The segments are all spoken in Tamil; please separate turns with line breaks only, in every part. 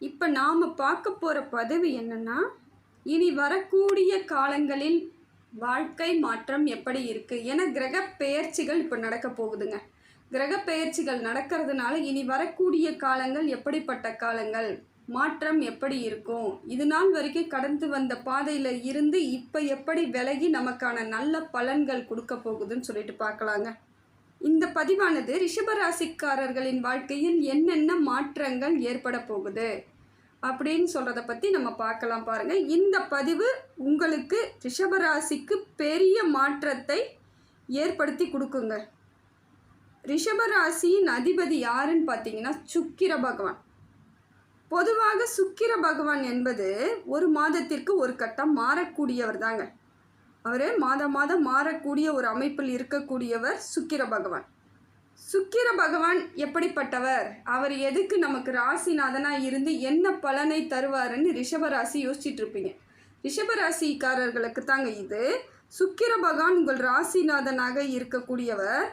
இப்போ நாம் பார்க்க போகிற பதவி என்னென்னா இனி வரக்கூடிய காலங்களில் வாழ்க்கை மாற்றம் எப்படி இருக்குது ஏன்னா கிரக பெயர்ச்சிகள் இப்போ நடக்க போகுதுங்க. கிரக பெயர்ச்சிகள் நடக்கிறதுனால இனி வரக்கூடிய காலங்கள் எப்படிப்பட்ட காலங்கள்? மாற்றம் எப்படி இருக்கும்? இது நாள் வரைக்கும் கடந்து வந்த பாதையில் இருந்து இப்போ எப்படி விலகி நமக்கான நல்ல பலன்கள் கொடுக்க போகுதுன்னு சொல்லிட்டு பார்க்கலாங்க. இந்த பதிவானது ரிஷபராசிக்காரர்களின் வாழ்க்கையில் என்னென்ன மாற்றங்கள் ஏற்பட போகுது அப்படின்னு சொல்கிறத பற்றி நம்ம பார்க்கலாம் பாருங்கள் இந்த பதிவு உங்களுக்கு ரிஷபராசிக்கு பெரிய மாற்றத்தை ஏற்படுத்தி கொடுக்குங்க. ரிஷபராசியின் அதிபதி யாருன்னு பார்த்தீங்கன்னா சுக்கிர பகவான். பொதுவாக சுக்கிர பகவான் என்பது ஒரு மாதத்திற்கு ஒரு கட்டம் மாறக்கூடியவர் தாங்க. அவர் மாதம் மாதம் மாறக்கூடிய ஒரு அமைப்பில் இருக்கக்கூடியவர் சுக்கிர பகவான். சுக்கிர பகவான் எப்படிப்பட்டவர்? அவர் எதுக்கு நமக்கு ராசிநாதனாக இருந்து என்ன பலனை தருவாருன்னு ரிஷபராசி யோசிச்சுட்டு இருப்பீங்க ரிஷபராசிக்காரர்களுக்கு தாங்க இது. சுக்கிர பகவான் உங்கள் ராசிநாதனாக இருக்கக்கூடியவர்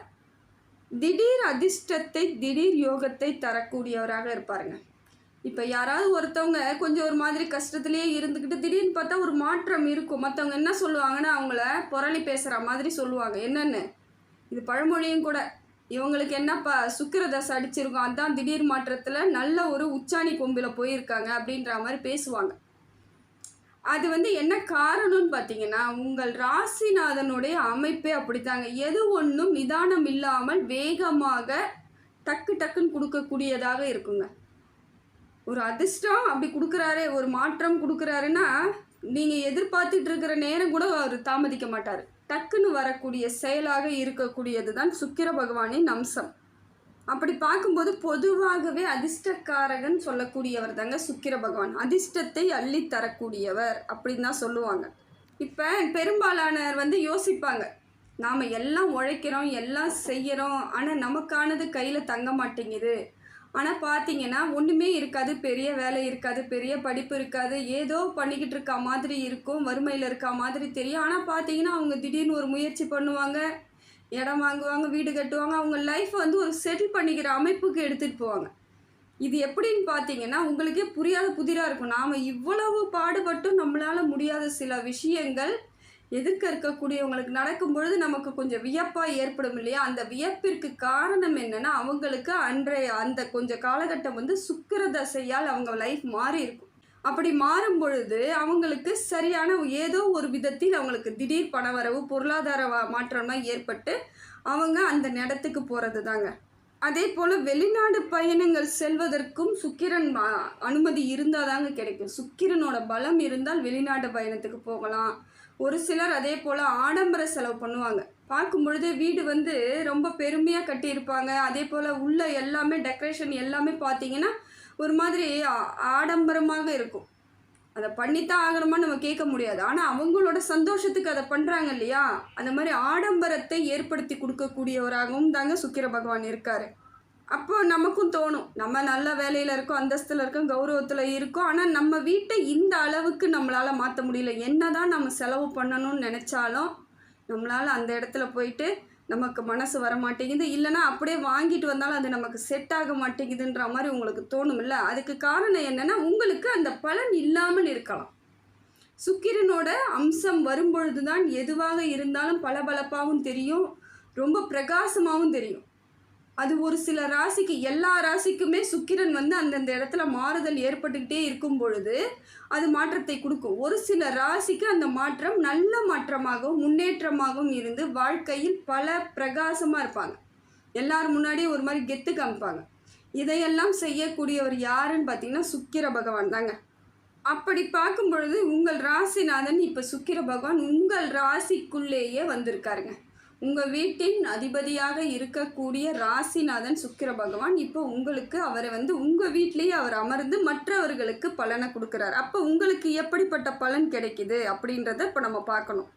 திடீர் அதிர்ஷ்டத்தை திடீர் யோகத்தை தரக்கூடியவராக இருப்பாருங்க. இப்போ யாராவது ஒருத்தவங்க கொஞ்சம் ஒரு மாதிரி கஷ்டத்துலேயே இருந்துக்கிட்டு திடீர்னு பார்த்தா ஒரு மாற்றம் இருக்கும். மற்றவங்க என்ன சொல்லுவாங்கன்னா அவங்கள புரளி பேசுகிற மாதிரி சொல்லுவாங்க. என்னென்னு? இது பழமொழியும் கூட. இவங்களுக்கு என்னப்பா சுக்கிரதசை அடிச்சிருக்கும். அதான் திடீர் மாற்றத்தில் நல்ல ஒரு உச்சாணி கொம்பில் போயிருக்காங்க அப்படின்ற மாதிரி பேசுவாங்க. அது வந்து என்ன காரணம்னு பார்த்தீங்கன்னா உங்கள் ராசிநாதனுடைய அமைப்பே அப்படித்தாங்க. எது ஒன்றும் நிதானம் இல்லாமல் வேகமாக டக்கு டக்குன்னு கொடுக்கக்கூடியதாக இருக்குங்க. ஒரு அதிர்ஷ்டம் அப்படி கொடுக்குறாரு ஒரு மாற்றம் கொடுக்குறாருன்னா நீங்கள் எதிர்பார்த்துட்டு இருக்கிற நேரம் கூட அவர் தாமதிக்க மாட்டார். டக்குன்னு வரக்கூடிய செயலாக இருக்கக்கூடியது தான் சுக்கிர பகவானின் அம்சம். அப்படி பார்க்கும்போது பொதுவாகவே அதிர்ஷ்டக்காரகன் சொல்லக்கூடியவர் தாங்க சுக்கிர பகவான். அதிர்ஷ்டத்தை அள்ளி தரக்கூடியவர் அப்படின்னு தான் சொல்லுவாங்க. இப்போ பெரும்பாலானவர் வந்து யோசிப்பாங்க நாம் எல்லாம் உழைக்கிறோம் எல்லாம் செய்கிறோம் ஆனால் நமக்கானது கையில் தங்க மாட்டேங்குது. ஆனால் பார்த்தீங்கன்னா ஒன்றுமே இருக்காது. பெரிய வேலை இருக்காது. பெரிய படிப்பு இருக்காது. ஏதோ பண்ணிக்கிட்டு இருக்கா மாதிரி இருக்கும். வறுமையில் இருக்கா மாதிரி தெரியும். ஆனால் பார்த்தீங்கன்னா அவங்க திடீர்னு ஒரு முயற்சி பண்ணுவாங்க. இடம் வாங்குவாங்க வீடு கட்டுவாங்க. அவங்க லைஃப் வந்து ஒரு செட்டில் பண்ணிக்கிற அமைப்புக்கு எடுத்துகிட்டு போவாங்க. இது எப்படின்னு பார்த்தீங்கன்னா உங்களுக்கே புரியாத புதிராக இருக்கும். நாம் இவ்வளவு பாடுபட்டும் நம்மளால் முடியாத சில விஷயங்கள் எதிர்க்க இருக்கக்கூடியவங்களுக்கு நடக்கும் பொழுது நமக்கு கொஞ்சம் வியப்பாக ஏற்படும் இல்லையா? அந்த வியப்பிற்கு காரணம் என்னென்னா அவங்களுக்கு அன்றைய அந்த கொஞ்சம் காலகட்டம் வந்து சுக்கிர தசையால் அவங்க லைஃப் மாறி இருக்கும். அப்படி மாறும் பொழுது அவங்களுக்கு சரியான ஏதோ ஒரு விதத்தில் அவங்களுக்கு திடீர் பணவரவு பொருளாதார மாற்றமாக மாற்றம்லாம் ஏற்பட்டு அவங்க அந்த இடத்துக்கு போகிறது தாங்க அதே போல் வெளிநாடு பயணங்கள் செல்வதற்கும் சுக்கிரன் அனுமதி இருந்தால் தாங்க கிடைக்கும். சுக்கிரனோட பலம் இருந்தால் வெளிநாட்டு பயணத்துக்கு போகலாம். ஒரு சிலர் அதே போல் ஆடம்பர செலவு பண்ணுவாங்க. பார்க்கும் பொழுது வீடு வந்து ரொம்ப பெருமையாக கட்டியிருப்பாங்க. அதே போல் உள்ள எல்லாமே டெக்கரேஷன் எல்லாமே பார்த்தீங்கன்னா ஒரு மாதிரி ஆடம்பரமாக இருக்கும். அதை பண்ணித்தான் ஆகணுமான்னு நம்ம கேட்க முடியாது. ஆனால் அவங்களோட சந்தோஷத்துக்கு அதை பண்ணுறாங்க இல்லையா? அந்த மாதிரி ஆடம்பரத்தை ஏற்படுத்தி கொடுக்கக்கூடியவராகவும் தாங்க சுக்கிர பகவான் இருக்கார். அப்போ நமக்கும் தோணும். நம்ம நல்ல வேலையில் இருக்கோம் அந்தஸ்தில் இருக்கோம் கௌரவத்தில் இருக்கோம். ஆனால் நம்ம வீட்டை இந்த அளவுக்கு நம்மளால் மாற்ற முடியல. என்னதான் நம்ம செலவு பண்ணணும்னு நினச்சாலும் நம்மளால் அந்த இடத்துல போயிட்டு நமக்கு மனசு வர மாட்டேங்குது. இல்லைன்னா அப்படியே வாங்கிட்டு வந்தாலும் அது நமக்கு செட் ஆக மாட்டேங்குதுன்ற மாதிரி உங்களுக்கு தோணுமில்ல அதுக்கு காரணம் என்னென்னா உங்களுக்கு அந்த பலன் இல்லாமல் இருக்கலாம். சுக்கிரனோட அம்சம் வரும்பொழுது தான் எதுவாக இருந்தாலும் பளபளப்பாகவும் தெரியும். ரொம்ப பிரகாசமாகவும் தெரியும். அது ஒரு சில ராசிக்கு எல்லா ராசிக்குமே சுக்கிரன் வந்து அந்தந்த இடத்துல மாறுதல் ஏற்பட்டுக்கிட்டே இருக்கும் பொழுது அது மாற்றத்தை கொடுக்கும். ஒரு சில ராசிக்கு அந்த மாற்றம் நல்ல மாற்றமாகவும் முன்னேற்றமாகவும் இருந்து வாழ்க்கையில் பல பிரகாசமாக இருப்பாங்க. எல்லார் முன்னாடியும் ஒரு மாதிரி கெத்து காமிப்பாங்க. இதையெல்லாம் செய்யக்கூடியவர் யாருன்னு பார்த்தீங்கன்னா சுக்கிர பகவான் தாங்க. அப்படி பார்க்கும் பொழுது உங்கள் ராசிநாதன் இப்போ சுக்கிர பகவான் உங்கள் ராசிக்குள்ளேயே வந்திருக்காருங்க. உங்கள் வீட்டின் அதிபதியாக இருக்கக்கூடிய ராசிநாதன் சுக்கிர பகவான் இப்போ உங்களுக்கு அவரை வந்து உங்கள் வீட்டிலேயே அவர் அமர்ந்து மற்றவர்களுக்கு பலனை கொடுக்குறாரு. அப்போ உங்களுக்கு எப்படிப்பட்ட பலன் கிடைக்குது அப்படின்றத இப்போ நம்ம பார்க்கணும்.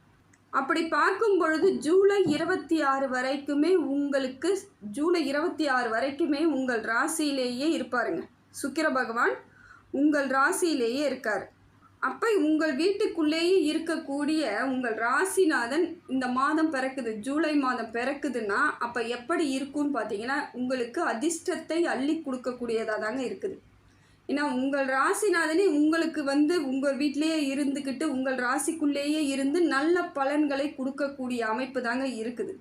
அப்படி பார்க்கும் பொழுது ஜூலை இருபத்தி ஆறு வரைக்குமே உங்களுக்கு ஜூலை இருபத்தி ஆறு வரைக்குமே உங்கள் ராசியிலேயே இருப்பாருங்க. சுக்கிர பகவான் உங்கள் ராசியிலேயே இருக்கார். அப்போ உங்கள் வீட்டுக்குள்ளேயே இருக்கக்கூடிய உங்கள் ராசிநாதன் இந்த மாதம் பிறக்குது ஜூலை மாதம் பிறக்குதுன்னா அப்போ எப்படி இருக்கும்னு பார்த்தீங்கன்னா உங்களுக்கு அதிர்ஷ்டத்தை அள்ளி கொடுக்கக்கூடியதாக தாங்க இருக்குது. ஏன்னா உங்கள் ராசிநாதனே உங்களுக்கு வந்து உங்கள் வீட்டிலேயே இருந்துக்கிட்டு உங்கள் ராசிக்குள்ளேயே இருந்து நல்ல பலன்களை கொடுக்கக்கூடிய அமைப்பு தாங்க இருக்குது.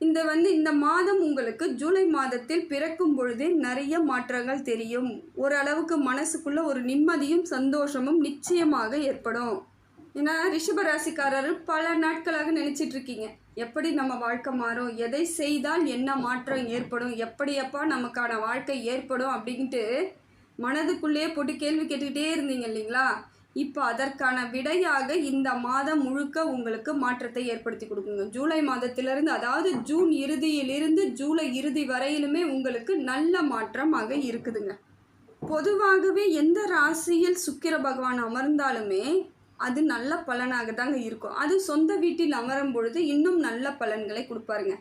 இந்த வந்து இந்த மாதம் உங்களுக்கு ஜூலை மாதத்தில் பிறக்கும் பொழுதே நிறைய மாற்றங்கள் தெரியும். ஓரளவுக்கு மனசுக்குள்ள ஒரு நிம்மதியும் சந்தோஷமும் நிச்சயமாக ஏற்படும். ஏன்னா ரிஷப ராசிக்காரர் பல நாட்களாக நினைச்சிட்டு இருக்கீங்க எப்படி நம்ம வாழ்க்கை மாறும்? எதை செய்தால் என்ன மாற்றம் ஏற்படும்? எப்படியப்பா நமக்கான வாழ்க்கை ஏற்படும்? அப்படின்ட்டு மனதுக்குள்ளேயே போட்டு கேள்வி கேட்டுக்கிட்டே இருந்தீங்க இல்லைங்களா? இப்போ அதற்கான விடையாக இந்த மாதம் முழுக்க உங்களுக்கு மாற்றத்தை ஏற்படுத்தி கொடுக்குங்க. ஜூலை மாதத்திலிருந்து அதாவது ஜூன் இறுதியிலிருந்து ஜூலை இறுதி வரையிலுமே உங்களுக்கு நல்ல மாற்றமாக இருக்குதுங்க. பொதுவாகவே எந்த ராசியில் சுக்கிர பகவான் அமர்ந்தாலுமே அது நல்ல பலனாக தாங்க இருக்கும். அது சொந்த வீட்டில் அமரும் பொழுது இன்னும் நல்ல பலன்களை கொடுப்பாருங்க.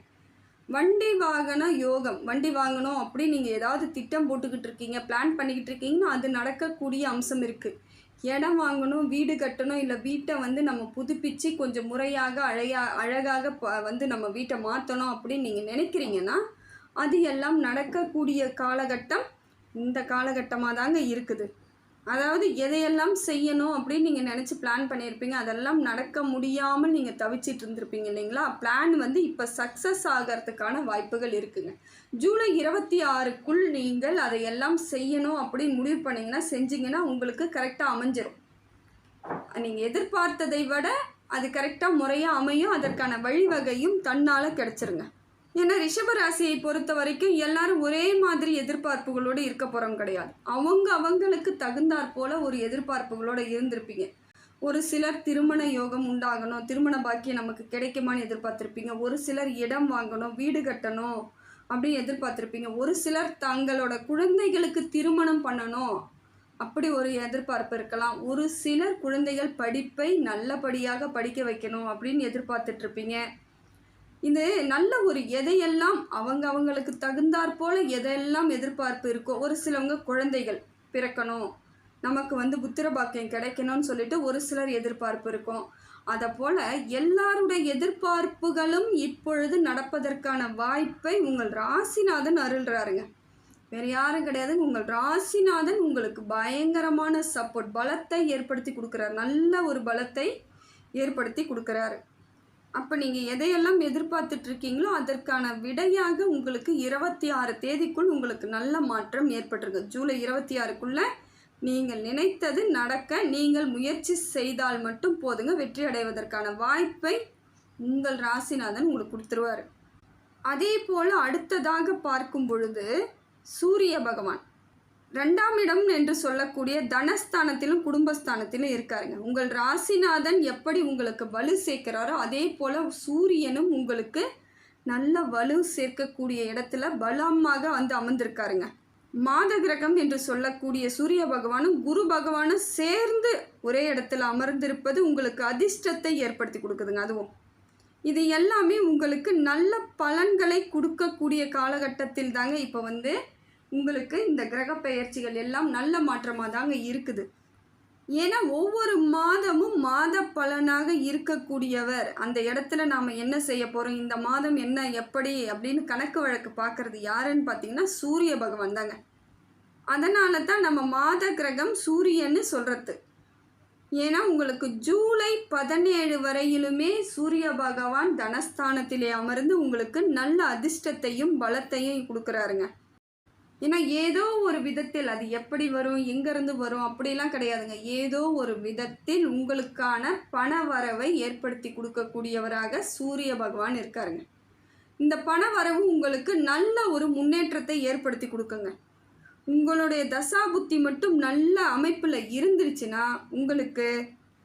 வண்டி வாகன யோகம் வண்டி வாங்கணும் அப்படி நீங்கள் ஏதாவது திட்டம் போட்டுக்கிட்டு இருக்கீங்க பிளான் பண்ணிக்கிட்டு இருக்கீங்கன்னா அது நடக்கக்கூடிய அம்சம் இருக்குது இடம் வாங்கணும் வீடு கட்டணும் இல்லை வீட்டை வந்து நம்ம புதுப்பிச்சு கொஞ்சம் முறையாக அழகா அழகாக ப- வந்து நம்ம வீட்டை மாற்றணும் அப்படின்னு நீங்கள் நினைக்கிறீங்கன்னா அது எல்லாம் நடக்கக்கூடிய காலகட்டம் இந்த காலகட்டமாக தாங்க இருக்குது. அதாவது எதையெல்லாம் செய்யணும் அப்படின்னு நீங்கள் நினச்சி பிளான் பண்ணியிருப்பீங்க அதெல்லாம் நடக்க முடியாமல் நீங்கள் தவிச்சிட்டு இருந்திருப்பீங்க இல்லைங்களா? பிளான் வந்து இப்போ சக்ஸஸ் ஆகிறதுக்கான வாய்ப்புகள் இருக்குதுங்க ஜூலை இருபத்தி ஆறுக்குள் நீங்கள் அதையெல்லாம் செய்யணும் அப்படின்னு முடிவு பண்ணிங்கன்னா செஞ்சீங்கன்னா உங்களுக்கு கரெக்டாக அமைஞ்சிடும் நீங்கள் எதிர்பார்த்ததை விட அது கரெக்டாக முறையாக அமையும். அதற்கான வழிவகையும் தன்னால் கிடச்சிருங்க. ஏன்னா ரிஷப ராசியை பொறுத்த வரைக்கும் எல்லாரும் ஒரே மாதிரி எதிர்பார்ப்புகளோடு இருக்க போகிறோம் கிடையாது. அவங்க அவங்களுக்கு தகுந்தாற் போல் ஒரு எதிர்பார்ப்புகளோடு இருந்திருப்பீங்க. ஒரு சிலர் திருமண யோகம் உண்டாகணும் திருமண பாக்கியம் நமக்கு கிடைக்குமான்னு எதிர்பார்த்துருப்பீங்க. ஒரு சிலர் இடம் வாங்கணும் வீடு கட்டணும் அப்படின்னு எதிர்பார்த்துருப்பீங்க. ஒரு சிலர் தங்களோட குழந்தைகளுக்கு திருமணம் பண்ணணும் அப்படி ஒரு எதிர்பார்ப்பு இருக்கலாம். ஒரு சிலர் குழந்தைகள் படிப்பை நல்லபடியாக படிக்க வைக்கணும் அப்படின்னு எதிர்பார்த்துட்ருப்பீங்க இது நல்ல ஒரு எதையெல்லாம் அவங்க அவங்களுக்கு தகுந்தாற் போல் எதையெல்லாம் எதிர்பார்ப்பு இருக்கோ ஒரு சிலவங்க குழந்தைகள் பிறக்கணும். நமக்கு வந்து புத்திர பாக்கியம் கிடைக்கணும்னு சொல்லிட்டு ஒரு சிலர் எதிர்பார்ப்பு இருக்கும். போல எல்லாருடைய எதிர்பார்ப்புகளும் இப்பொழுது நடப்பதற்கான வாய்ப்பை உங்கள் ராசிநாதன் அருள்றாருங்க. வேறு யாரும் கிடையாது உங்கள் ராசிநாதன் உங்களுக்கு பயங்கரமான சப்போர்ட் பலத்தை ஏற்படுத்தி கொடுக்குறாரு. நல்ல ஒரு பலத்தை ஏற்படுத்தி கொடுக்குறாரு. அப்போ நீங்கள் எதையெல்லாம் எதிர்பார்த்துட்ருக்கீங்களோ அதற்கான விடையாக உங்களுக்கு இருபத்தி ஆறு தேதிக்குள் உங்களுக்கு நல்ல மாற்றம் ஏற்பட்டிருக்கு. ஜூலை இருபத்தி ஆறுக்குள்ளே நீங்கள் நினைத்தது நடக்க நீங்கள் முயற்சி செய்தால் மட்டும் போதுங்க. வெற்றி அடைவதற்கான வாய்ப்பை உங்கள் ராசிநாதன் உங்களுக்கு கொடுத்துருவாரு. அதே போல் அடுத்ததாக பார்க்கும் பொழுது சூரிய பகவான். ரெண்டாம் இடம் என்று சொல்லக்கூடிய தனஸ்தானத்திலும் குடும்பஸ்தானத்திலும் இருக்காருங்க. உங்கள் ராசிநாதன் எப்படி உங்களுக்கு வலு சேர்க்கிறாரோ அதே போல் சூரியனும் உங்களுக்கு நல்ல வலு சேர்க்கக்கூடிய இடத்துல பலமாக வந்து அமர்ந்திருக்காருங்க. மாத கிரகம் என்று சொல்லக்கூடிய சூரிய பகவானும் குரு பகவானும் சேர்ந்து ஒரே இடத்துல அமர்ந்திருப்பது உங்களுக்கு அதிர்ஷ்டத்தை ஏற்படுத்தி கொடுக்குதுங்க அதுவும். இது எல்லாமே உங்களுக்கு நல்ல பலன்களை கொடுக்கக்கூடிய காலகட்டத்தில் தாங்க இப்போ வந்து உங்களுக்கு இந்த கிரக பெயர்ச்சிகள் எல்லாம் நல்ல மாற்றமாக தாங்க இருக்குது. ஏன்னா ஒவ்வொரு மாதமும் மாத பலனாக இருக்கக்கூடியவர். அந்த இடத்துல நாம் என்ன செய்ய போகிறோம் இந்த மாதம் என்ன எப்படி அப்படின்னு கணக்கு வழக்கு பார்க்கறது யாருன்னு பார்த்தீங்கன்னா சூரிய பகவான் தாங்க. அதனால தான் நம்ம மாத கிரகம் சூரியன்னு சொல்கிறது ஏன்னா உங்களுக்கு ஜூலை பதினேழு வரையிலுமே சூரிய பகவான் தனஸ்தானத்திலே அமர்ந்து உங்களுக்கு நல்ல அதிர்ஷ்டத்தையும் பலத்தையும் கொடுக்குறாருங்க. ஏன்னா ஏதோ ஒரு விதத்தில் அது எப்படி வரும் எங்கேருந்து வரும் அப்படிலாம் கிடையாதுங்க. ஏதோ ஒரு விதத்தில் உங்களுக்கான பண வரவை ஏற்படுத்தி கொடுக்கக்கூடியவராக சூரிய பகவான் இருக்காருங்க. இந்த பண வரவு உங்களுக்கு நல்ல ஒரு முன்னேற்றத்தை ஏற்படுத்தி கொடுக்குங்க. உங்களுடைய தசா புத்தி மட்டும் நல்ல அமைப்பில் இருந்துருச்சுன்னா உங்களுக்கு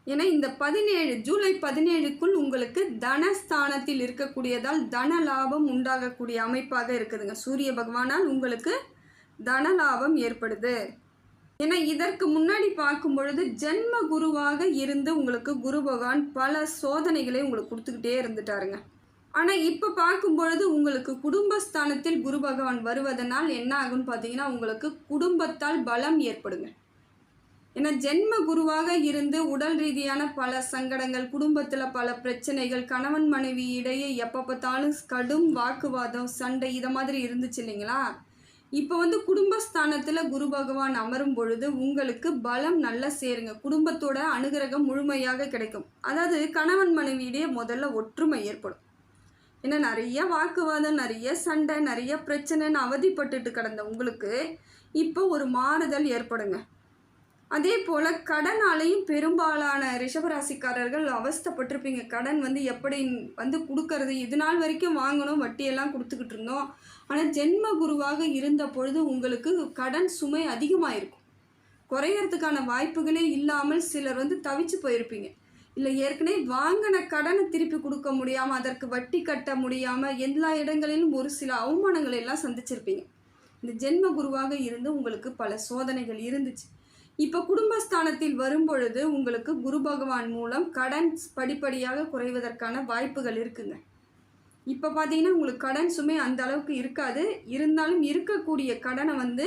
ஏன்னா இந்த பதினேழு ஜூலை பதினேழுக்குள் உங்களுக்கு தனஸ்தானத்தில் இருக்கக்கூடியதால் தன லாபம் உண்டாகக்கூடிய அமைப்பாக இருக்குதுங்க. சூரிய பகவானால் உங்களுக்கு தன லாபம் ஏற்படுது. ஏன்னா இதற்கு முன்னாடி பார்க்கும் பொழுது ஜென்ம குருவாக இருந்து உங்களுக்கு குரு பகவான் பல சோதனைகளை உங்களுக்கு கொடுத்துக்கிட்டே இருந்துட்டாருங்க. ஆனால் இப்போ பார்க்கும் பொழுது உங்களுக்கு குடும்பஸ்தானத்தில் குரு பகவான் வருவதனால் என்ன ஆகும்னு பார்த்தீங்கன்னா உங்களுக்கு குடும்பத்தால் பலம் ஏற்படுங்க. ஏன்னா ஜென்ம குருவாக இருந்து உடல் ரீதியான பல சங்கடங்கள் குடும்பத்தில் பல பிரச்சனைகள் கணவன் மனைவி இடையே எப்போ பார்த்தாலும் கடும் வாக்குவாதம் சண்டை இதை மாதிரி இருந்துச்சு இல்லைங்களா? இப்போ வந்து குடும்பஸ்தானத்தில் குரு பகவான் அமரும் பொழுது உங்களுக்கு பலம் நல்லா சேருங்க. குடும்பத்தோட அனுகிரகம் முழுமையாக கிடைக்கும். அதாவது கணவன் மனைவியிடையே முதல்ல ஒற்றுமை ஏற்படும். ஏன்னா நிறைய வாக்குவாதம் நிறைய சண்டை நிறைய பிரச்சனைன்னு அவதிப்பட்டுட்டு கிடந்த உங்களுக்கு இப்போ ஒரு மாறுதல் ஏற்படுங்க. அதே போல் கடனாலையும் பெரும்பாலான ரிஷபராசிக்காரர்கள் அவஸ்தைப்பட்டிருப்பீங்க. கடன் வந்து எப்படி வந்து கொடுக்கறது? இது நாள் வரைக்கும் வாங்கணும் வட்டியெல்லாம் கொடுத்துக்கிட்டு இருந்தோம். ஆனால் ஜென்ம குருவாக இருந்த பொழுது உங்களுக்கு கடன் சுமை அதிகமாக இருக்கும் குறையறதுக்கான வாய்ப்புகளே இல்லாமல் சிலர் வந்து தவிச்சு போயிருப்பீங்க. இல்லை ஏற்கனவே வாங்கின கடனை திருப்பி கொடுக்க முடியாமல் அதற்கு வட்டி கட்ட முடியாமல் எல்லா இடங்களிலும் ஒரு சில அவமானங்களை எல்லாம் சந்திச்சிருப்பீங்க. இந்த ஜென்ம குருவாக இருந்து உங்களுக்கு பல சோதனைகள் இருந்துச்சு. இப்போ குடும்பஸ்தானத்தில் வரும்பொழுது உங்களுக்கு குரு பகவான் மூலம் கடன் படிப்படியாக குறைவதற்கான வாய்ப்புகள் இருக்குங்க. இப்போ பார்த்தீங்கன்னா உங்களுக்கு கடன் சுமை அந்த அளவுக்கு இருக்காது. இருந்தாலும் இருக்கக்கூடிய கடனை வந்து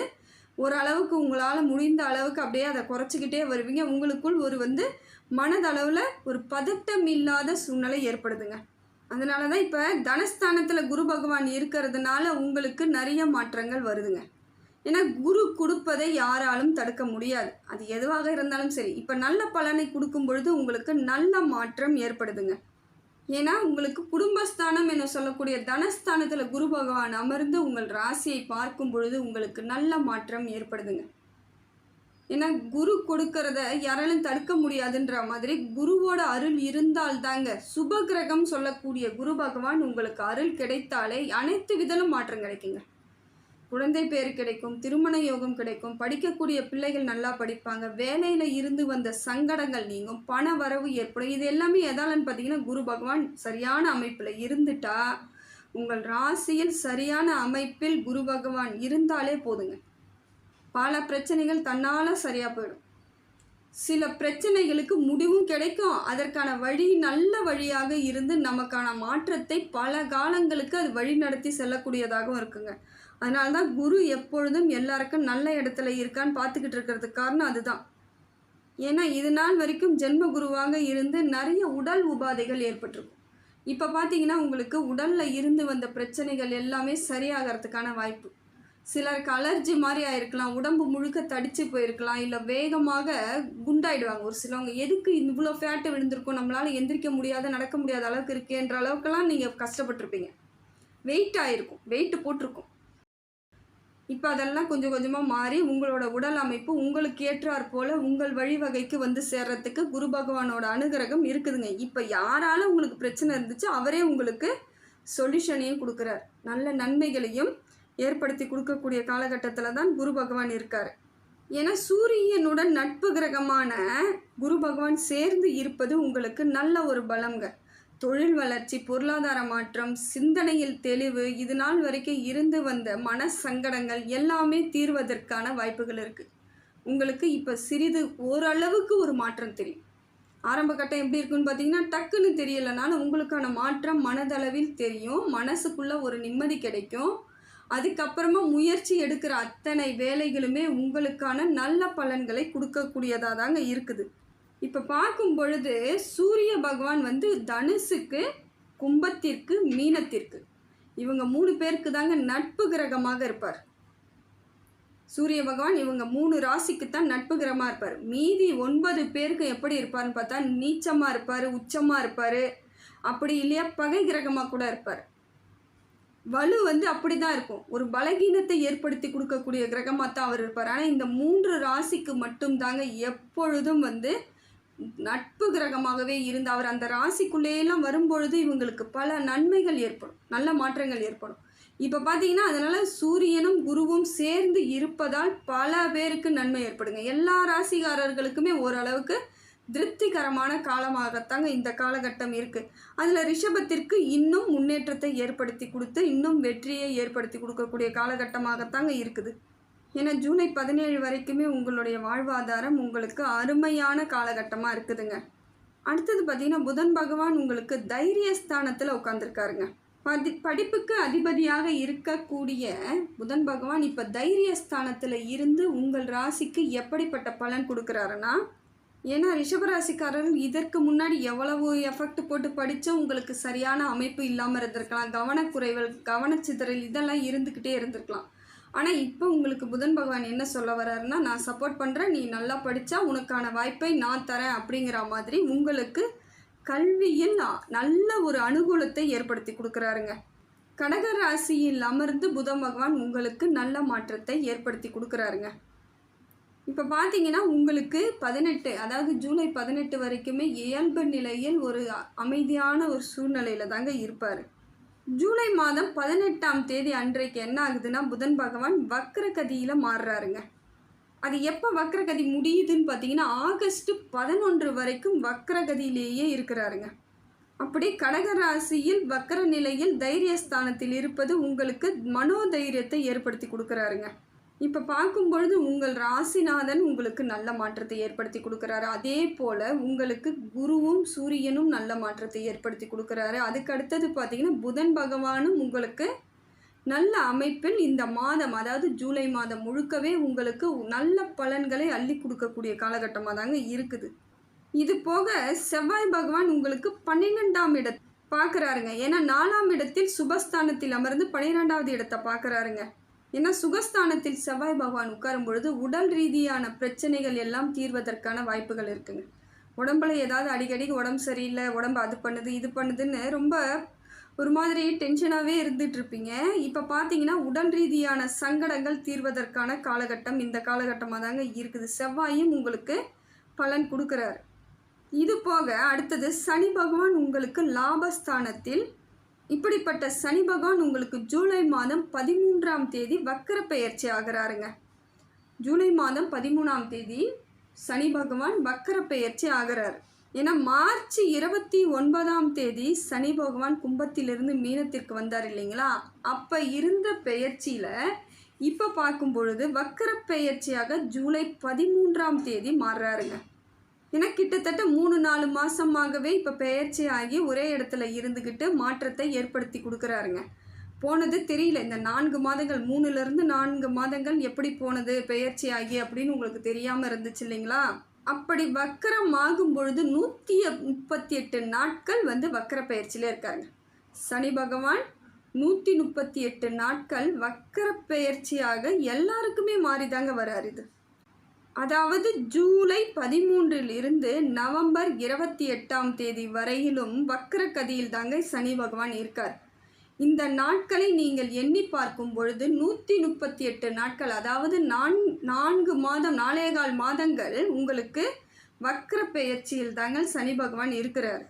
ஓரளவுக்கு உங்களால் முடிந்த அளவுக்கு அப்படியே அதை குறைச்சிக்கிட்டே வருவீங்க. உங்களுக்குள் ஒரு வந்து மனதளவில் ஒரு பதட்டம் இல்லாத சூழ்நிலை ஏற்படுதுங்க. அதனால தான் இப்போ தனஸ்தானத்தில் குரு பகவான் இருக்கிறதுனால உங்களுக்கு நிறைய மாற்றங்கள் வருதுங்க. ஏன்னா குரு கொடுப்பதை யாராலும் தடுக்க முடியாது. அது எதுவாக இருந்தாலும் சரி இப்போ நல்ல பலனை கொடுக்கும் பொழுது உங்களுக்கு நல்ல மாற்றம் ஏற்படுதுங்க. ஏன்னா உங்களுக்கு குடும்பஸ்தானம் என சொல்லக்கூடிய தனஸ்தானத்தில் குரு பகவான் அமர்ந்து உங்கள் ராசியை பார்க்கும் பொழுது உங்களுக்கு நல்ல மாற்றம் ஏற்படுதுங்க. ஏன்னா குரு கொடுக்கறத யாராலும் தடுக்க முடியாதுன்ற மாதிரி குருவோட அருள் இருந்தால் தாங்க சுப கிரகம் சொல்லக்கூடிய குரு பகவான் உங்களுக்கு அருள் கிடைத்தாலே அனைத்து விதலும் மாற்றம் கிடைக்குங்க. குழந்தை பேர் கிடைக்கும் திருமண யோகம் கிடைக்கும் படிக்கக்கூடிய பிள்ளைகள் நல்லா படிப்பாங்க வேலையில் இருந்து வந்த சங்கடங்கள் நீங்கும் பண வரவு ஏற்படும். இது எல்லாமே எதாலன்னு பார்த்தீங்கன்னா குரு பகவான் சரியான அமைப்பில் இருந்துட்டா உங்கள் ராசியில் சரியான அமைப்பில் குரு பகவான் இருந்தாலே போதுங்க. பல பிரச்சனைகள் தன்னால் சரியாக போயிடும். சில பிரச்சனைகளுக்கு முடிவும் கிடைக்கும். அதற்கான வழி நல்ல வழியாக இருந்து நமக்கான மாற்றத்தை பல காலங்களுக்கு அது வழி நடத்தி செல்லக்கூடியதாகவும் இருக்குங்க. அதனால தான் குரு எப்பொழுதும் எல்லாருக்கும் நல்ல இடத்துல இருக்கான்னு பார்த்துக்கிட்டு இருக்கிறதுக்கு காரணம் அதுதான். ஏன்னா இது நாள் வரைக்கும் ஜென்ம குருவாக இருந்து நிறைய உடல் உபாதைகள் ஏற்பட்டிருக்கும். இப்போ பார்த்தீங்கன்னா உங்களுக்கு உடலில் இருந்து வந்த பிரச்சனைகள் எல்லாமே சரியாகிறதுக்கான வாய்ப்பு. சிலருக்கு அலர்ஜி மாதிரி ஆயிருக்கலாம் உடம்பு முழுக்க தடிச்சு போயிருக்கலாம் இல்லை வேகமாக குண்டாயிடுவாங்க ஒரு சிலவங்க. எதுக்கு இவ்வளோ ஃபேட்டு விழுந்திருக்கும்? நம்மளால் எந்திரிக்க முடியாத நடக்க முடியாத அளவுக்கு இருக்கேன்ற அளவுக்கெல்லாம் நீங்கள் கஷ்டப்பட்டிருப்பீங்க. வெயிட் ஆயிருக்கும் வெயிட் போட்டிருக்கும். இப்போ அதெல்லாம் கொஞ்சம் கொஞ்சமாக மாறி உங்களோட உடல் அமைப்பு உங்களுக்கு ஏற்றாற் போல் உங்கள் வழிவகைக்கு வந்து சேர்றதுக்கு குரு பகவானோட அனுகிரகம் இருக்குதுங்க. இப்போ யாரால உங்களுக்கு பிரச்சனை இருந்துச்சு அவரே உங்களுக்கு சொல்யூஷனையும் கொடுக்குறார். நல்ல நன்மைகளையும் ஏற்படுத்தி கொடுக்கக்கூடிய காலகட்டத்தில் தான் குரு பகவான் இருக்கார். ஏன்னா சூரியனுடன் நட்பு கிரகமான குரு பகவான் சேர்ந்து இருப்பது உங்களுக்கு நல்ல ஒரு பலங்க தொழில் வளர்ச்சி பொருளாதார மாற்றம் சிந்தனையில் தெளிவு இது நாள் வரைக்கும் இருந்து வந்த மன சங்கடங்கள் எல்லாமே தீர்வதற்கான வாய்ப்புகள் இருக்குது உங்களுக்கு இப்போ சிறிது ஓரளவுக்கு ஒரு மாற்றம் தெரியும். ஆரம்ப கட்டம் எப்படி இருக்குன்னு பார்த்தீங்கன்னா டக்குன்னு தெரியலைனாலும் உங்களுக்கான மாற்றம் மனதளவில் தெரியும். மனசுக்குள்ளே ஒரு நிம்மதி கிடைக்கும். அதுக்கப்புறமா முயற்சி எடுக்கிற அத்தனை வேலைகளுமே உங்களுக்கான நல்ல பலன்களை கொடுக்கக்கூடியதாக தாங்க இருக்குது. இப்போ பார்க்கும் பொழுது சூரிய பகவான் வந்து தனுசுக்கு கும்பத்திற்கு மீனத்திற்கு. இவங்க மூணு பேருக்கு தாங்க நட்பு கிரகமாக இருப்பார். சூரிய பகவான் இவங்க மூணு ராசிக்கு தான் நட்பு கிரகமாக இருப்பார். மீதி ஒன்பது பேருக்கு எப்படி இருப்பார்னு பார்த்தா நீச்சமாக இருப்பார் உச்சமாக இருப்பார். அப்படி இல்லையா பகை கிரகமாக கூட இருப்பார். வலு வந்து அப்படி தான் இருக்கும். ஒரு பலகீனத்தை ஏற்படுத்தி கொடுக்கக்கூடிய கிரகமாக தான் அவர் இருப்பார். ஆனால் இந்த மூன்று ராசிக்கு மட்டும் தாங்க எப்பொழுதும் வந்து நட்பு கிரகமாகவே இருந்து அவர் அந்த ராசிக்குள்ளேயெல்லாம் வரும்பொழுது இவங்களுக்கு பல நன்மைகள் ஏற்படும். நல்ல மாற்றங்கள் ஏற்படும். இப்போ பார்த்தீங்கன்னா அதனால் சூரியனும் குருவும் சேர்ந்து இருப்பதால் பல பேருக்கு நன்மை ஏற்படுங்க. எல்லா ராசிக்காரர்களுக்குமே ஓரளவுக்கு திருப்திகரமான காலமாகத்தாங்க இந்த காலகட்டம் இருக்குது அதில் ரிஷபத்திற்கு இன்னும் முன்னேற்றத்தை ஏற்படுத்தி கொடுத்து இன்னும் வெற்றியை ஏற்படுத்தி கொடுக்கக்கூடிய காலகட்டமாகத்தாங்க இருக்குது. ஏன்னா ஜூலை பதினேழு வரைக்குமே உங்களுடைய வாழ்வாதாரம் உங்களுக்கு அருமையான காலகட்டமாக இருக்குதுங்க. அடுத்தது பார்த்தீங்கன்னா புதன் பகவான் உங்களுக்கு தைரிய ஸ்தானத்தில் உட்காந்துருக்காருங்க பதி படிப்புக்கு அதிபதியாக இருக்கக்கூடிய புதன் பகவான் இப்போ தைரிய ஸ்தானத்தில் இருந்து உங்கள் ராசிக்கு எப்படிப்பட்ட பலன் கொடுக்குறாருன்னா ஏன்னா ரிஷபராசிக்காரர்கள் இதற்கு முன்னாடி எவ்வளவு எஃபெக்ட் போட்டு படித்தா உங்களுக்கு சரியான அமைப்பு இல்லாமல் இருந்திருக்கலாம். கவனக்குறைகள் கவனச்சிதறல் இதெல்லாம் இருந்துக்கிட்டே இருந்திருக்கலாம். ஆனால் இப்போ உங்களுக்கு புதன் பகவான் என்ன சொல்ல வர்றாருன்னா நான் சப்போர்ட் பண்ணுறேன் நீ நல்லா படித்தா உனக்கான வாய்ப்பை நான் தரேன் அப்படிங்கிற மாதிரி உங்களுக்கு கல்வியில் நல்ல ஒரு அனுகூலத்தை ஏற்படுத்தி கொடுக்குறாருங்க. கடக ராசியில் அமர்ந்து புதன் பகவான் உங்களுக்கு நல்ல மாற்றத்தை ஏற்படுத்தி கொடுக்குறாருங்க. இப்போ பார்த்தீங்கன்னா உங்களுக்கு பதினெட்டு அதாவது ஜூலை பதினெட்டு வரைக்குமே இயல்பு நிலையில் ஒரு அமைதியான ஒரு சூழ்நிலையில் தாங்க இருப்பார். ஜூலை மாதம் பதினெட்டாம் தேதி அன்றைக்கு என்ன ஆகுதுன்னா புதன் பகவான் வக்ரகதியில் மாறுறாருங்க. அது எப்போ வக்ரகதி முடியுதுன்னு பார்த்தீங்கன்னா ஆகஸ்ட் பதினொன்று வரைக்கும் வக்ரகதியிலேயே இருக்கிறாருங்க. அப்படி கடகராசியில் வக்கர நிலையில் தைரியஸ்தானத்தில் இருப்பது உங்களுக்கு மனோதைரியத்தை ஏற்படுத்தி கொடுக்குறாருங்க. இப்போ பார்க்கும் பொழுது உங்கள் ராசிநாதன் உங்களுக்கு நல்ல மாற்றத்தை ஏற்படுத்தி கொடுக்குறாரு. அதே போல் உங்களுக்கு குருவும் சூரியனும் நல்ல மாற்றத்தை ஏற்படுத்தி கொடுக்குறாரு. அதுக்கு அடுத்தது பார்த்தீங்கன்னா புதன் பகவானும் உங்களுக்கு நல்ல அமைப்பில் இந்த மாதம் அதாவது ஜூலை மாதம் முழுக்கவே உங்களுக்கு நல்ல பலன்களை அள்ளி கொடுக்கக்கூடிய காலகட்டமாக தாங்க இருக்குது. இது போக செவ்வாய் பகவான் உங்களுக்கு பன்னிரெண்டாம் இட பார்க்குறாருங்க. ஏன்னா நாலாம் இடத்தில் சுபஸ்தானத்தில் அமர்ந்து பன்னிரெண்டாவது இடத்தை பார்க்குறாருங்க. ஏன்னா சுகஸ்தானத்தில் செவ்வாய் பகவான் உட்காரும் பொழுது உடல் ரீதியான பிரச்சனைகள் எல்லாம் தீர்வதற்கான வாய்ப்புகள் இருக்குங்க. உடம்புல ஏதாவது அடிக்கடி உடம்பு சரியில்லை உடம்பு அது பண்ணுது இது பண்ணுதுன்னு ரொம்ப ஒரு மாதிரி டென்ஷனாகவே இருந்துட்டு இருப்பீங்க. இப்போ பார்த்தீங்கன்னா உடல் ரீதியான சங்கடங்கள் தீர்வதற்கான காலகட்டம் இந்த காலகட்டமாக தாங்க இருக்குது. செவ்வாயும் உங்களுக்கு பலன் கொடுக்குறாரு. இது போக அடுத்தது சனி பகவான் உங்களுக்கு லாபஸ்தானத்தில் இப்படிப்பட்ட சனி பகவான் உங்களுக்கு ஜூலை மாதம் பதிமூன்றாம் தேதி வக்கர பெயர்ச்சி ஆகிறாருங்க. ஜூலை மாதம் பதிமூணாம் தேதி சனி பகவான் வக்கர பெயர்ச்சி ஆகிறார். ஏன்னா மார்ச் இருபத்தி ஒன்பதாம் தேதி சனி பகவான் கும்பத்திலிருந்து மீனத்திற்கு வந்தார் இல்லைங்களா? அப்போ இருந்த பெயர்ச்சியில் இப்போ பார்க்கும் பொழுது வக்கர பெயர்ச்சியாக ஜூலை பதிமூன்றாம் தேதி மாறுறாருங்க. ஏன்னா கிட்டத்தட்ட மூணு நாலு மாதமாகவே இப்போ பெயர்ச்சி ஆகி ஒரே இடத்துல இருந்துக்கிட்டு மாற்றத்தை ஏற்படுத்தி கொடுக்குறாருங்க. போனது தெரியல. இந்த நான்கு மாதங்கள் மூணுலேருந்து நான்கு மாதங்கள் எப்படி போனது பெயர்ச்சி ஆகி அப்படின்னு உங்களுக்கு தெரியாமல் இருந்துச்சு இல்லைங்களா? அப்படி வக்கரம் ஆகும் பொழுது நூற்றி முப்பத்தி எட்டு நாட்கள் வந்து வக்கர பெயர்ச்சியிலே இருக்காங்க சனி பகவான் நூற்றி முப்பத்தி எட்டு நாட்கள் வக்கர பெயர்ச்சியாக எல்லாருக்குமே மாறிதாங்க வராரு இது. அதாவது ஜூலை பதிமூன்றில் இருந்து நவம்பர் இருபத்தி எட்டாம் தேதி வரையிலும் வக்கர கதியில் தாங்க சனி பகவான் இருக்கார். இந்த நாட்களை நீங்கள் எண்ணி பார்க்கும் பொழுது நூற்றி முப்பத்தி எட்டு நாட்கள் அதாவது நான் நான்கு மாதம் நாலேகால் மாதங்கள் உங்களுக்கு வக்கர பெயர்ச்சியில் தாங்க சனி பகவான் இருக்கிறார்.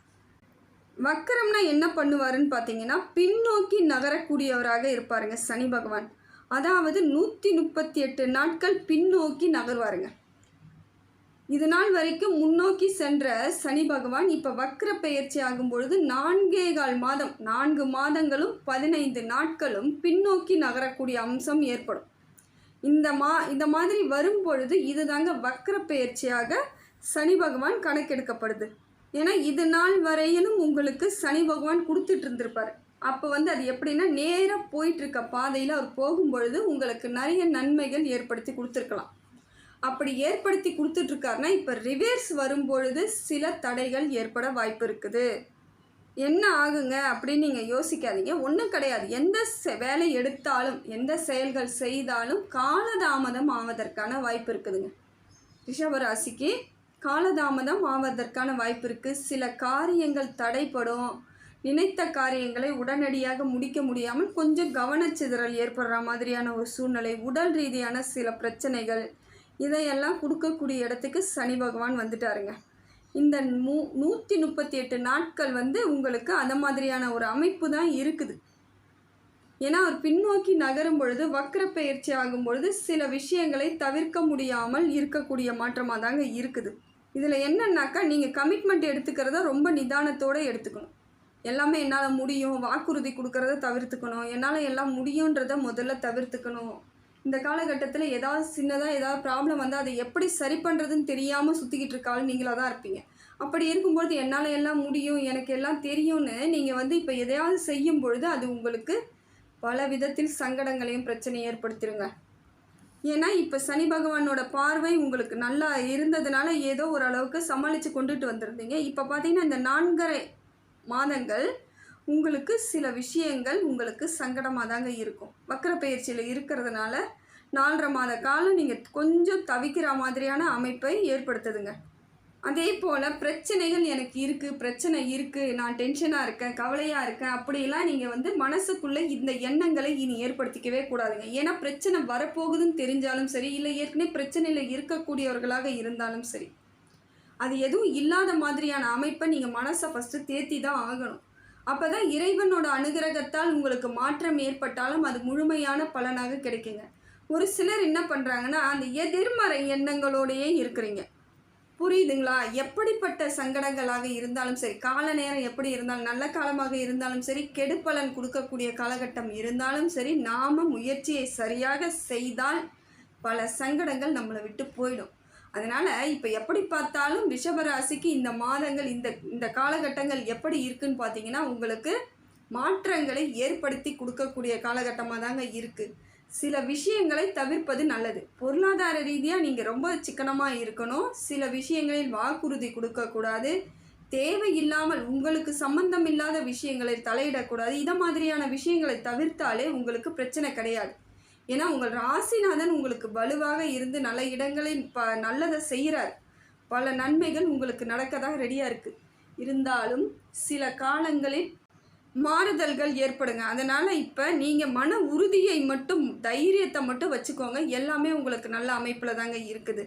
வக்கரம்னா என்ன பண்ணுவாருன்னு பார்த்தீங்கன்னா பின்னோக்கி நகரக்கூடியவராக இருப்பாருங்க சனி பகவான். அதாவது நூற்றி முப்பத்தி எட்டு நாட்கள் பின்னோக்கி நகர்வாருங்க. இது நாள் வரைக்கும் முன்னோக்கி சென்ற சனி பகவான் இப்போ வக்ர பெயர்ச்சி ஆகும் பொழுது நான்கே கால் மாதம் நான்கு மாதங்களும் பதினைந்து நாட்களும் பின்னோக்கி நகரக்கூடிய அம்சம் ஏற்படும். இந்த மா இந்த மாதிரி வரும் பொழுது இதுதாங்க வக்ர பெயர்ச்சியாக சனி பகவான் கணக்கெடுக்கப்படுது. ஏன்னா இது நாள் வரையிலும் உங்களுக்கு சனி பகவான் கொடுத்துட்டு இருந்திருப்பார். அப்போ வந்து அது எப்படின்னா நேராக போயிட்டுருக்க பாதையில் அவர் போகும்பொழுது உங்களுக்கு நிறைய நன்மைகள் ஏற்படுத்தி கொடுத்துருக்கலாம். அப்படி ஏற்படுத்தி கொடுத்துட்ருக்காருன்னா இப்போ ரிவேர்ஸ் வரும்பொழுது சில தடைகள் ஏற்பட வாய்ப்பு இருக்குது. என்ன ஆகுங்க அப்படின்னு நீங்கள் யோசிக்காதீங்க. ஒன்றும் கிடையாது. எந்த செ- வேலை எடுத்தாலும் எந்த செயல்கள் செய்தாலும் காலதாமதம் ஆவதற்கான வாய்ப்பு இருக்குதுங்க. ரிஷபராசிக்கு காலதாமதம் ஆவதற்கான வாய்ப்பு இருக்குது சில காரியங்கள் தடைப்படும். நினைத்த காரியங்களை உடனடியாக முடிக்க முடியாமல் கொஞ்சம் கவனச்சிதறல் ஏற்படுற மாதிரியான ஒரு சூழ்நிலை உடல் ரீதியான சில பிரச்சனைகள் இதையெல்லாம் கொடுக்கக்கூடிய இடத்துக்கு சனி பகவான் வந்துட்டாருங்க. இந்த நூ நூற்றி முப்பத்தி எட்டு நாட்கள் வந்து உங்களுக்கு அந்த மாதிரியான ஒரு அமைப்பு தான் இருக்குது. ஏன்னா அவர் பின்னோக்கி நகரும் பொழுது வக்ர பயிற்சி ஆகும் பொழுது சில விஷயங்களை தவிர்க்க முடியாமல் இருக்கக்கூடிய மாற்றமாக தாங்க இருக்குது. இதில் என்னன்னாக்கா நீங்கள் கமிட்மெண்ட் எடுத்துக்கிறத ரொம்ப நிதானத்தோடு எடுத்துக்கணும். எல்லாமே என்னால் முடியும். வாக்குறுதி கொடுக்கறத தவிர்த்துக்கணும். என்னால் எல்லாம் முடியுன்றதை முதல்ல தவிர்த்துக்கணும். இந்த காலகட்டத்தில் ஏதாவது சின்னதாக ஏதாவது ப்ராப்ளம் வந்தால் அதை எப்படி சரி பண்ணுறதுன்னு தெரியாமல் சுற்றிக்கிட்டு இருக்காலும் நீங்களாக தான் இருப்பீங்க. அப்படி இருக்கும்பொழுது என்னால் எல்லாம் முடியும் எனக்கு எல்லாம் தெரியும்னு நீங்கள் வந்து இப்போ எதையாவது செய்யும் பொழுது அது உங்களுக்கு பல விதத்தில் சங்கடங்களையும் பிரச்சனையும் ஏற்படுத்திடுங்க ஏன்னா இப்போ சனி பகவானோட பார்வை உங்களுக்கு நல்லா இருந்ததுனால ஏதோ ஓரளவுக்கு சமாளித்து கொண்டுட்டு வந்திருந்தீங்க. இப்போ பார்த்தீங்கன்னா இந்த நான்கரை மாதங்கள் உங்களுக்கு சில விஷயங்கள் உங்களுக்கு சங்கடமாக தாங்க இருக்கும். வக்கர பயிற்சியில் இருக்கிறதுனால நாலரை மாத காலம் நீங்கள் கொஞ்சம் தவிக்கிற மாதிரியான அமைப்பை ஏற்படுத்துதுங்க. அதே போல் பிரச்சனைகள் எனக்கு இருக்குது பிரச்சனை இருக்குது நான் டென்ஷனாக இருக்கேன் கவலையாக இருக்கேன் அப்படிலாம் நீங்கள் வந்து மனசுக்குள்ளே இந்த எண்ணங்களை இனி ஏற்படுத்திக்கவே கூடாதுங்க. ஏன்னா பிரச்சனை வரப்போகுதுன்னு தெரிஞ்சாலும் சரி இல்லை ஏற்கனவே பிரச்சனையில் இருக்கக்கூடியவர்களாக இருந்தாலும் சரி. அது எதுவும் இல்லாத மாதிரியான அமைப்பை நீங்கள் மனசை ஃபஸ்ட்டு தேத்தி தான் ஆகணும். அப்போ தான் இறைவனோட அனுகிரகத்தால் உங்களுக்கு மாற்றம் ஏற்பட்டாலும் அது முழுமையான பலனாக கிடைக்குங்க. ஒரு சிலர் என்ன பண்ணுறாங்கன்னா அந்த எதிர்மறை எண்ணங்களோடையே இருக்கிறீங்க. புரியுதுங்களா? எப்படிப்பட்ட சங்கடங்களாக இருந்தாலும் சரி கால நேரம் எப்படி இருந்தாலும் நல்ல காலமாக இருந்தாலும் சரி கெடுப்பலன் கொடுக்கக்கூடிய காலகட்டம் இருந்தாலும் சரி நாம் முயற்சியை சரியாக செய்தால் பல சங்கடங்கள் நம்மளை விட்டு போயிடும். அதனால் இப்போ எப்படி பார்த்தாலும் ரிஷபராசிக்கு இந்த மாதங்கள் இந்த இந்த காலகட்டங்கள் எப்படி இருக்குன்னு பார்த்தீங்கன்னா உங்களுக்கு மாற்றங்களை ஏற்படுத்தி கொடுக்கக்கூடிய காலகட்டமாக தாங்க இருக்குது சில விஷயங்களை தவிர்ப்பது நல்லது. பொருளாதார ரீதியாக நீங்கள் ரொம்ப சிக்கனமாக இருக்கணும். சில விஷயங்களில் வாக்குறுதி கொடுக்கக்கூடாது. தேவையில்லாமல் உங்களுக்கு சம்பந்தம் இல்லாத விஷயங்களை தலையிடக்கூடாது. இதை மாதிரியான விஷயங்களை தவிர்த்தாலே உங்களுக்கு பிரச்சனை கிடையாது. ஏன்னா உங்கள் ராசிநாதன் உங்களுக்கு வலுவாக இருந்து நல்ல இடங்களில் ப நல்லதை செய்கிறார். பல நன்மைகள் உங்களுக்கு நடக்கதாக ரெடியாக இருக்குது இருந்தாலும் சில காலங்களில் மாறுதல்கள் ஏற்படுங்க. அதனால் இப்போ நீங்கள் மன உறுதியை மட்டும் தைரியத்தை மட்டும் வச்சுக்கோங்க. எல்லாமே உங்களுக்கு நல்ல அமைப்பில் தாங்க இருக்குது.